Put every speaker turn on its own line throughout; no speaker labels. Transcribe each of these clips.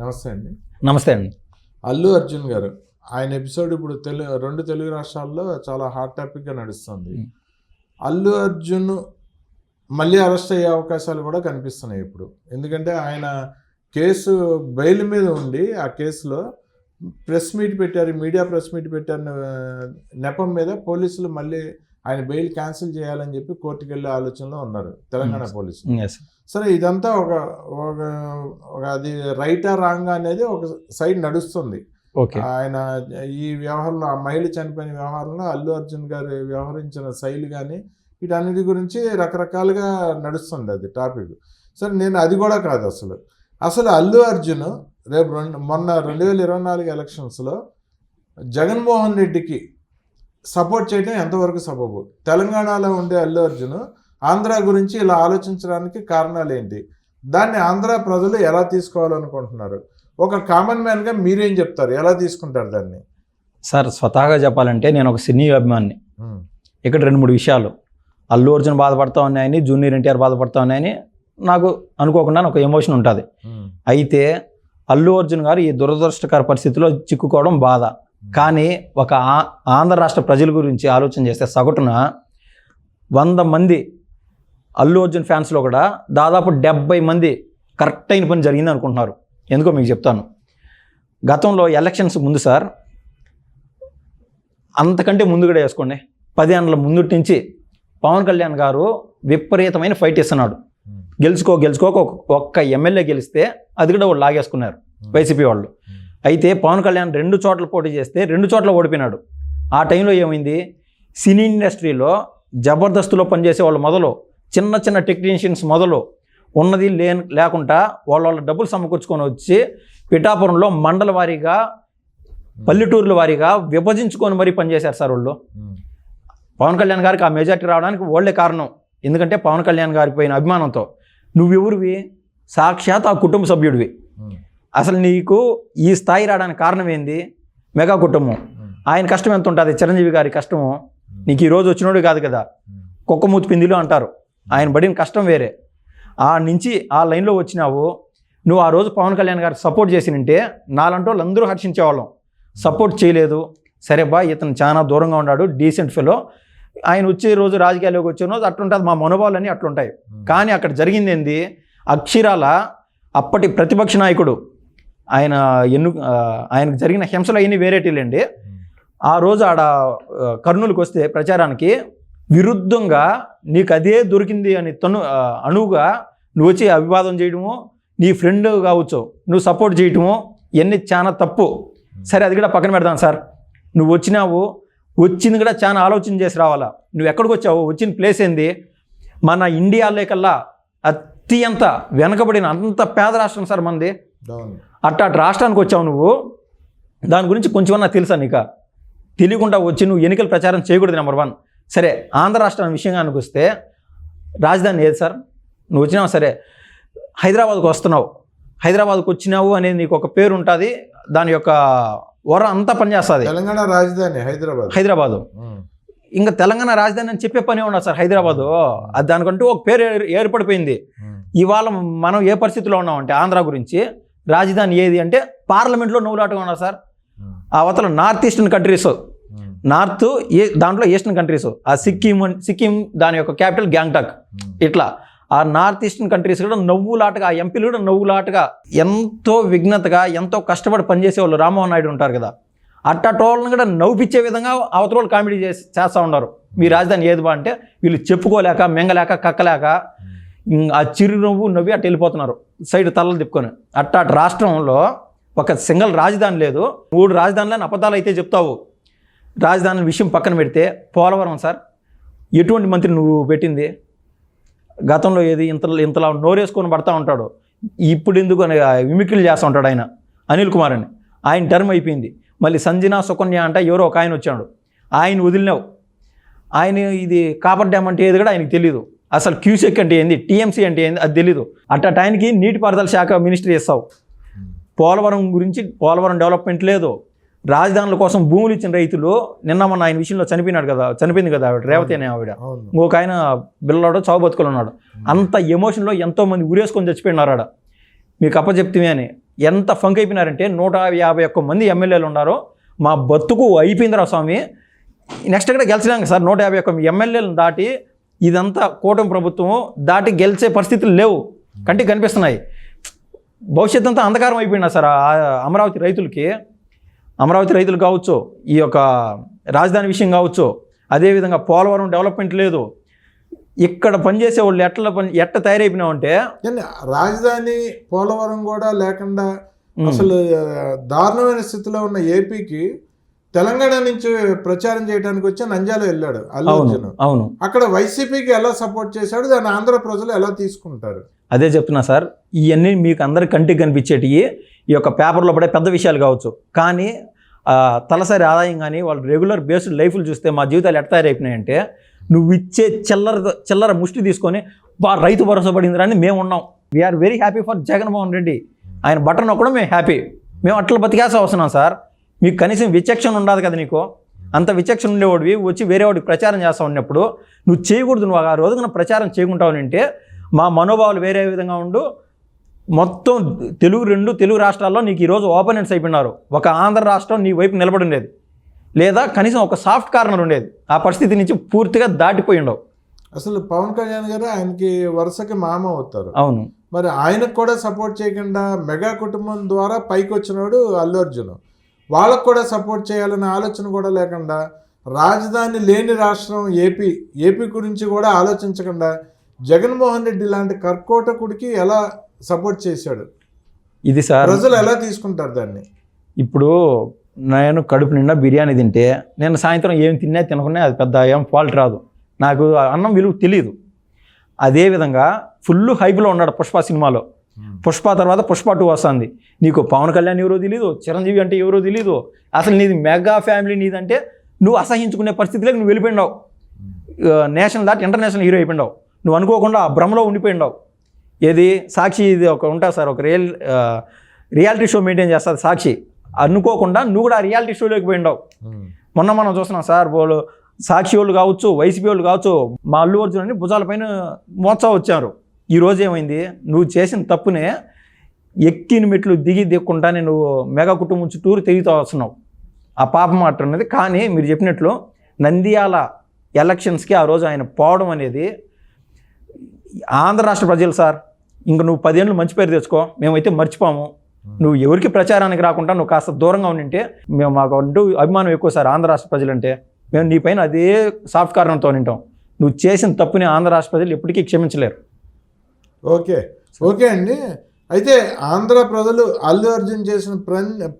నమస్తే అండి.
నమస్తే అండి.
అల్లు అర్జున్ గారు ఆయన ఎపిసోడ్ ఇప్పుడు తెలుగు రెండు తెలుగు రాష్ట్రాల్లో చాలా హాట్ టాపిక్గా నడుస్తుంది. అల్లు అర్జున్ మళ్ళీ అరెస్ట్ అయ్యే అవకాశాలు కూడా కనిపిస్తున్నాయి ఇప్పుడు. ఎందుకంటే ఆయన కేసు బెయిల్ మీద ఉండి ఆ కేసులో ప్రెస్ మీట్ పెట్టారు మీడియా ప్రెస్ మీట్ పెట్టారు నెపం మీద పోలీసులు మళ్ళీ ఆయన బెయిల్ క్యాన్సిల్ చేయాలని చెప్పి కోర్టుకు వెళ్ళే ఆలోచనలో ఉన్నారు తెలంగాణ
Hmm.
పోలీసులు.
ఎస్
సరే ఇదంతా ఒక ఒక అది రైటా రాంగ్ అనేది ఒక సైడ్ నడుస్తుంది. ఆయన ఈ వ్యవహారంలో ఆ మహిళ చనిపోయిన వ్యవహారంలో అల్లు అర్జున్ గారు వ్యవహరించిన శైలి కానీ వీటన్నిటి గురించి రకరకాలుగా నడుస్తుంది అది టాపిక్. సరే నేను అది కూడా కాదు అసలు. అసలు అల్లు అర్జున్ రేపు రెండు మొన్న రెండు వేల ఇరవై నాలుగు ఎలక్షన్స్లో జగన్మోహన్ రెడ్డికి సపోర్ట్ చేయడం ఎంతవరకు సబబు? తెలంగాణలో ఉండే అల్లు అర్జున్ ఆంధ్ర గురించి ఇలా ఆలోచించడానికి కారణాలు ఏంటి దాన్ని ఆంధ్ర ప్రజలు ఎలా తీసుకోవాలనుకుంటున్నారు? ఒక కామన్ మ్యాన్గా మీరేం చెప్తారు? ఎలా తీసుకుంటారు దాన్ని?
సార్ స్వతహాగా చెప్పాలంటే నేను ఒక సినీ అభిమాని. ఇక్కడ రెండు మూడు విషయాలు. అల్లు అర్జున్ బాధపడతా ఉన్నాయని జూనియర్ ఎన్టీఆర్ బాధపడతా ఉన్నాయని నాకు అనుకోకుండా ఒక ఎమోషన్ ఉంటుంది. అయితే అల్లు అర్జున్ గారు ఈ దురదృష్టకర పరిస్థితిలో చిక్కుకోవడం బాధ. కానీ ఒక ఆంధ్ర రాష్ట్ర ప్రజల గురించి ఆలోచన చేస్తే సగటున వంద మంది అల్లు అర్జున్ ఫ్యాన్స్లో కూడా దాదాపు డెబ్బై మంది కరెక్ట్ అయిన పని జరిగింది అనుకుంటున్నారు. ఎందుకో మీకు చెప్తాను. గతంలో ఎలక్షన్స్ ముందు సార్ అంతకంటే ముందు కూడా వేసుకోండి. పది ఏళ్ళ ముందు నుంచి పవన్ కళ్యాణ్ గారు విపరీతమైన ఫైట్ ఇస్తున్నాడు గెలుచుకో గెలుచుకోక ఒక- ఒక్క ఎమ్మెల్యే గెలిస్తే అది కూడా వాళ్ళు లాగేసుకున్నారు వైసీపీ వాళ్ళు. అయితే పవన్ కళ్యాణ్ రెండు చోట్ల పోటీ చేస్తే రెండు చోట్ల ఓడిపోయినాడు. ఆ టైంలో ఏమైంది? సినీ ఇండస్ట్రీలో జబర్దస్త్లో పనిచేసే వాళ్ళు మొదలు చిన్న చిన్న టెక్నీషియన్స్ మొదలు. ఉన్నది లే లేకుండా వాళ్ళ వాళ్ళ డబ్బులు సమకూర్చుకొని వచ్చి పిఠాపురంలో మండల వారీగా పల్లెటూర్ల వారీగా విభజించుకొని మరీ పనిచేశారు సార్ వాళ్ళు. పవన్ కళ్యాణ్ గారికి ఆ మెజార్టీ రావడానికి వాళ్ళే కారణం. ఎందుకంటే పవన్ కళ్యాణ్ గారికి పోయిన అభిమానంతో. నువ్వెవరివి? సాక్షాత్ ఆ కుటుంబ సభ్యుడివి. అసలు నీకు ఈ స్థాయి రావడానికి కారణం ఏంది? మెగా కుటుంబం. ఆయన కష్టం ఎంత ఉంటుంది? చిరంజీవి గారి కష్టము. నీకు ఈ రోజు వచ్చినోడు కాదు కదా. కుక్క మూతి పిందిలు అంటారు. ఆయన పడిన కష్టం వేరే. ఆ నుంచి ఆ లైన్లో వచ్చినావు. నువ్వు ఆ రోజు పవన్ కళ్యాణ్ గారికి సపోర్ట్ చేసినంటే నాలంటూ వాళ్ళు అందరూ హర్షించేవాళ్ళం. సపోర్ట్ చేయలేదు. సరే బా ఇతను చాలా దూరంగా ఉన్నాడు. డీసెంట్ ఫెలో ఆయన వచ్చే రోజు రాజకీయాల్లోకి వచ్చే రోజు అట్లుంటుంది. మా మనోభావాలన్నీ అట్లుంటాయి. కానీ అక్కడ జరిగింది ఏంది? అక్షరాల అప్పటి ప్రతిపక్ష నాయకుడు ఆయన ఎన్ను ఆయనకు జరిగిన హింసలు అవన్నీ వేరేటిలేండి ఆ రోజు ఆడ కర్నూలుకు వస్తే ప్రచారానికి విరుద్ధంగా నీకు అదే దొరికింది అని తను అణువుగా నువ్వు వచ్చి అభివాదం చేయడము నీ ఫ్రెండ్ కావచ్చు నువ్వు సపోర్ట్ చేయటము ఇవన్నీ చాలా తప్పు. సరే అది కూడా పక్కన పెడదాం సార్. నువ్వు వచ్చినావు వచ్చింది కూడా చాలా ఆలోచన చేసి రావాలా? నువ్వు ఎక్కడికి వచ్చావు వచ్చిన ప్లేస్ ఏంది? మన ఇండియాలో కల్లా అత్యంత వెనకబడిన అంత పేద రాష్ట్రం సార్ మనది. అట్ట అటు రాష్ట్రానికి వచ్చావు నువ్వు దాని గురించి కొంచెం నాకు తెలుసా నీక? తెలియకుండా వచ్చి నువ్వు ఎన్నికల ప్రచారం చేయకూడదు నెంబర్ వన్ సరే ఆంధ్ర రాష్ట్రం విషయంగానికి వస్తే రాజధాని ఏది సార్? నువ్వు వచ్చినావు? సరే. హైదరాబాద్కు వస్తున్నావు. హైదరాబాద్కు వచ్చినావు అనేది నీకు ఒక పేరు ఉంటుంది దాని యొక్క వర అంతా పనిచేస్తుంది.
తెలంగాణ రాజధాని హైదరాబాద్.
హైదరాబాదు. ఇంకా తెలంగాణ రాజధాని అని చెప్పే పని ఉండదు సార్ హైదరాబాదు. అది దానికంటూ ఒక పేరు ఏర్- ఏర్పడిపోయింది. ఇవాళ మనం ఏ పరిస్థితిలో ఉన్నామంటే ఆంధ్ర గురించి రాజధాని ఏది అంటే పార్లమెంట్లో నవ్వులాటగా ఉన్నారు సార్. అవతల నార్త్ ఈస్టర్న్ కంట్రీస్. నార్త్ ఏ దాంట్లో ఈస్టర్న్ కంట్రీస్. ఆ సిక్కిం సిక్కిం దాని యొక్క క్యాపిటల్ గ్యాంగ్టాక్. ఇట్లా. ఆ నార్త్ ఈస్టర్న్ కంట్రీస్ కూడా నవ్వులాటగా ఆ ఎంపీలు కూడా నవ్వులాటగా ఎంతో విఘ్నతగా ఎంతో కష్టపడి పనిచేసే వాళ్ళు రామ్మోహన్ నాయుడు ఉంటారు కదా. అట్టటోళ్ళని కూడా నవ్విపించే విధంగా అవతల వాళ్ళు కామెడీ చేసి చేస్తూ ఉన్నారు. మీ రాజధాని ఏది బా అంటే వీళ్ళు చెప్పుకోలేక మెంగలేక కక్కలేక ఆ చిరునవ్వు నవ్వి అటు వెళ్ళిపోతున్నారు. సైడ్ తలలు తిప్పుకొని. అట్ట అటు రాష్ట్రంలో ఒక సింగల్ రాజధాని లేదు. మూడు రాజధానులని అబద్ధాలు అయితే చెప్తావు. రాజధాని విషయం పక్కన పెడితే పోలవరం సార్ ఎటువంటి మంత్రి నువ్వు పెట్టింది? గతంలో ఏది ఇంత ఇంతలా నోరేసుకొని పడతా ఉంటాడు. ఇప్పుడు ఎందుకు అని విమిక్రీలు చేస్తూ ఉంటాడు ఆయన అనిల్ కుమార్ అని. ఆయన టర్మ్ అయిపోయింది. మళ్ళీ సంజన సుకన్య అంటే ఎవరో ఒక ఆయన వచ్చాడు. ఆయన వదిలినావు. ఆయన ఇది కాపర్ డ్యామ్ అంటే ఏది కూడా ఆయనకు తెలియదు అసలు క్యూసెక్ అంటే ఏంది? టీఎంసీ అంటే ఏంది? అది తెలీదు. అట్ట టైంకి నీటిపారుదల శాఖ మినిస్ట్రీ ఇస్తావు పోలవరం గురించి పోలవరం డెవలప్మెంట్ లేదు. రాజధానుల కోసం భూములు ఇచ్చిన రైతులు నిన్న మొన్న ఆయన విషయంలో చనిపోయినాడు కదా చనిపోయింది కదా ఆవిడ రేవతి అనే ఆవిడ. ఇంకొక ఆయన బిల్లవాడు చావు బతుకులు ఉన్నాడు అంత ఎమోషన్లో ఎంతో మంది ఉరేసుకొని చచ్చిపోయినారు ఆడ. మీకు అప్పచెప్తివి అని. ఎంత ఫంక్ అయిపోయినారంటే నూట యాభై ఒక్క మంది ఎమ్మెల్యేలు ఉన్నారు. మా బతుకు అయిపోయిందిరా స్వామి. నెక్స్ట్ ఇక్కడ గెలిచలేం సార్ నూట యాభై ఒక్క ఎమ్మెల్యేలను దాటి ఇదంతా కూటమి ప్రభుత్వం దాటి గెలిచే పరిస్థితులు లేవు. కంటికి కనిపిస్తున్నాయి. భవిష్యత్ అంతా అంధకారం అయిపోయింది సార్ ఆ అమరావతి రైతులకి? అమరావతి రైతులు కావచ్చు ఈ యొక్క రాజధాని విషయం కావచ్చు అదేవిధంగా పోలవరం డెవలప్మెంట్ లేదు. ఇక్కడ పనిచేసే వాళ్ళు ఎట్లా పని ఎట్ట తయారైపోయినామంటే
రాజధాని పోలవరం కూడా లేకుండా అసలు దారుణమైన స్థితిలో ఉన్న ఏపీకి తెలంగాణ నుంచి ప్రచారం చేయడానికి వచ్చి నంజాల వెళ్ళాడు అల్లు
అవును
అర్జున్.
అవును.
అక్కడ వైసీపీకి ఎలా సపోర్ట్ చేశాడు దాన్ని ఆంధ్ర ప్రజలు ఎలా తీసుకుంటారు?
అదే చెప్తున్నా సార్ ఇవన్నీ మీకు అందరి కంటికి కనిపించేటివి ఈ యొక్క పేపర్లో పడే పెద్ద విషయాలు కావచ్చు. కానీ తలసరి ఆదాయం కానీ వాళ్ళు రెగ్యులర్ బేస్డ్ లైఫ్లు చూస్తే మా జీవితాలు ఎట్ట తయారైపోయినాయంటే నువ్వు ఇచ్చే చిల్లర చిల్లర ముష్టి తీసుకొని బా రైతు భరోసా పడిందిరా అని మేము ఉన్నాం. We are very happy for Jaganmohan Reddy. ఆయన బటన్ నొక్కడం మేము హ్యాపీ మేము అట్లా బతికేసా వస్తున్నాం సార్. మీకు కనీసం విచక్షణ ఉండదు కదా నీకు? అంత విచక్షణ ఉండేవాడివి వచ్చి వేరే వాడికి ప్రచారం చేస్తా ఉన్నప్పుడు నువ్వు చేయకూడదు నువ్వు ఆ రోజున ప్రచారం చేయకుంటావు అంటే మా మనోభావాలు వేరే విధంగా ఉండు. మొత్తం తెలుగు రెండు తెలుగు రాష్ట్రాల్లో నీకు ఈరోజు ఓపెనెంట్స్ అయిపోయినారు. ఒక ఆంధ్ర రాష్ట్రం నీ వైపు నిలబడి ఉండేది. లేదా కనీసం ఒక సాఫ్ట్ కార్నర్ ఉండేది. ఆ పరిస్థితి నుంచి పూర్తిగా దాటిపోయి ఉండవు.
అసలు పవన్ కళ్యాణ్ గారు ఆయనకి వరుసకి మామ అవుతారు.
అవును.
మరి ఆయనకు కూడా సపోర్ట్ చేయకుండా మెగా కుటుంబం ద్వారా పైకి వచ్చినాడు అల్లు అర్జున్. వాళ్ళకు కూడా సపోర్ట్ చేయాలనే ఆలోచన కూడా లేకుండా రాజధాని లేని రాష్ట్రం ఏపీ ఏపీ గురించి కూడా ఆలోచించకుండా జగన్మోహన్ రెడ్డి లాంటి కర్కోటకుడికి ఎలా సపోర్ట్ చేశాడు?
ఇది సార్
ప్రజలు ఎలా తీసుకుంటారు దాన్ని?
ఇప్పుడు నేను కడుపు నిండా బిర్యానీ తింటే నేను సాయంత్రం ఏం తిన్నా తినకున్నా అది పెద్ద ఏం ఫాల్ట్ రాదు. నాకు అన్నం విలువ తెలియదు అదేవిధంగా ఫుల్ హైప్లో ఉన్నాడు పుష్ప సినిమాలో. పుష్ప తర్వాత పుష్ప టూ వస్తుంది. నీకు పవన్ కళ్యాణ్ ఎవరో తెలీదు చిరంజీవి అంటే ఎవరో తెలీదు. అసలు నీది మెగా ఫ్యామిలీ నీదంటే నువ్వు అసహించుకునే పరిస్థితిలోకి నువ్వు వెళ్ళిపోయినావు నేషనల్ దాటి ఇంటర్నేషనల్ హీరో అయిపోయినావు నువ్వు అనుకోకుండా ఆ భ్రమలో ఉండిపోయినావు ఏది? సాక్షి ఇది ఒక ఉంటుంది సార్ ఒక రియల్ రియాలిటీ షో మెయింటైన్ చేస్తుంది సాక్షి. అనుకోకుండా నువ్వు కూడా ఆ రియాలిటీ షోలోకి పోయిండావు. మొన్న మనం చూస్తున్నాం సార్ వాళ్ళు సాక్షి వాళ్ళు కావచ్చు వైసీపీ వాళ్ళు కావచ్చు మా అల్లు అర్జున్ అని భుజాలపైన మోత్సా వచ్చారు. ఈ రోజు ఏమైంది? నువ్వు చేసిన తప్పునే ఎక్కిన మెట్లు దిగి దిక్కుంటానే నువ్వు మెగా కుటుంబం చుట్టూరు తిరుగుతూ వస్తున్నావు ఆ పాపం మాట అనేది కానీ మీరు చెప్పినట్లు నంద్యాల ఎలక్షన్స్కి ఆ రోజు ఆయన పోవడం అనేది ఆంధ్ర రాష్ట్ర ప్రజలు సార్ ఇంక నువ్వు పదేళ్ళు మంచి పేరు తెచ్చుకో మేమైతే మర్చిపోము. నువ్వు ఎవరికి ప్రచారానికి రాకుండా నువ్వు కాస్త దూరంగా ఉండింటే మేము మాకు అంటూ అభిమానం ఎక్కువ సార్ ఆంధ్ర రాష్ట్ర ప్రజలంటే. మేము నీ పైన అదే సాఫ్ట్ కారణంతో వింటాం నువ్వు చేసిన తప్పుని ఆంధ్ర రాష్ట్ర ప్రజలు ఎప్పటికీ క్షమించలేరు.
ఓకే. ఓకే అండి. అయితే ఆంధ్ర ప్రజలు అల్లు అర్జున్ చేసిన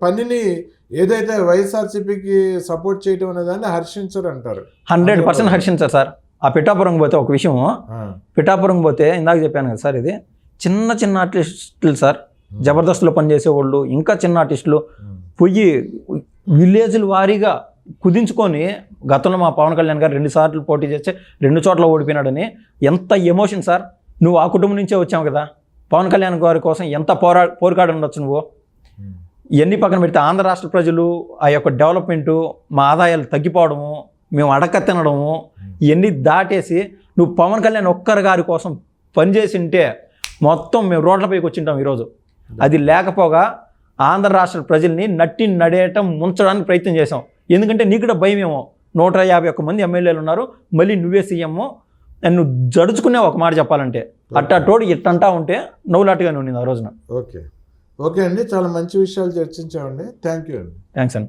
పనిని ఏదైతే వైఎస్ఆర్సీపీకి సపోర్ట్ చేయటం అనే దాన్ని హర్షించరు అంటారు
హండ్రెడ్ పర్సెంట్ హర్షించారు సార్. ఆ పిఠాపురం పోతే ఒక విషయం. పిఠాపురం పోతే ఇందాక చెప్పాను కదా సార్ ఇది చిన్న చిన్న ఆర్టిస్టులు సార్ జబర్దస్త్లో పనిచేసే వాళ్ళు ఇంకా చిన్న ఆర్టిస్టులు పొయ్యి విలేజ్ల వారీగా కుదించుకొని గతంలో మా పవన్ కళ్యాణ్ గారు రెండు సార్లు పోటీ చేస్తే రెండు చోట్ల ఓడిపోయినాడని ఎంత ఎమోషన్ సార్. నువ్వు ఆ కుటుంబం నుంచే వచ్చావు కదా? పవన్ కళ్యాణ్ గారి కోసం ఎంత పోరా పోరుకాడు ఉండొచ్చు నువ్వు?
ఎన్ని
ఇవన్నీ పక్కన పెడితే ఆంధ్ర రాష్ట్ర ప్రజలు ఆ యొక్క డెవలప్మెంటు మా ఆదాయాలు తగ్గిపోవడము మేము అడక తినడము ఇవన్నీ దాటేసి నువ్వు పవన్ కళ్యాణ్ ఒక్కరి గారి కోసం పనిచేసి ఉంటే మొత్తం మేము రోడ్లపైకి వచ్చింటాం ఈరోజు. అది లేకపోగా ఆంధ్ర రాష్ట్ర ప్రజల్ని నట్టి నడేయటం ముంచడానికి ప్రయత్నం చేసాం ఎందుకంటే నీకు కూడా భయం ఏమో నూట యాభై ఒక్క మంది ఎమ్మెల్యేలు ఉన్నారు. మళ్ళీ నువ్వే సీఎం. నన్ను జడుచుకునే ఒక మాట చెప్పాలంటే అట్టా తోడు ఇట్టంటా ఉంటే నవ్వులాట్టుగానే ఉండింది ఆ రోజున.
ఓకే. ఓకే అండి. చాలా మంచి విషయాలు చర్చించామండి. థ్యాంక్ యూ అండి.
థ్యాంక్స్ అండి.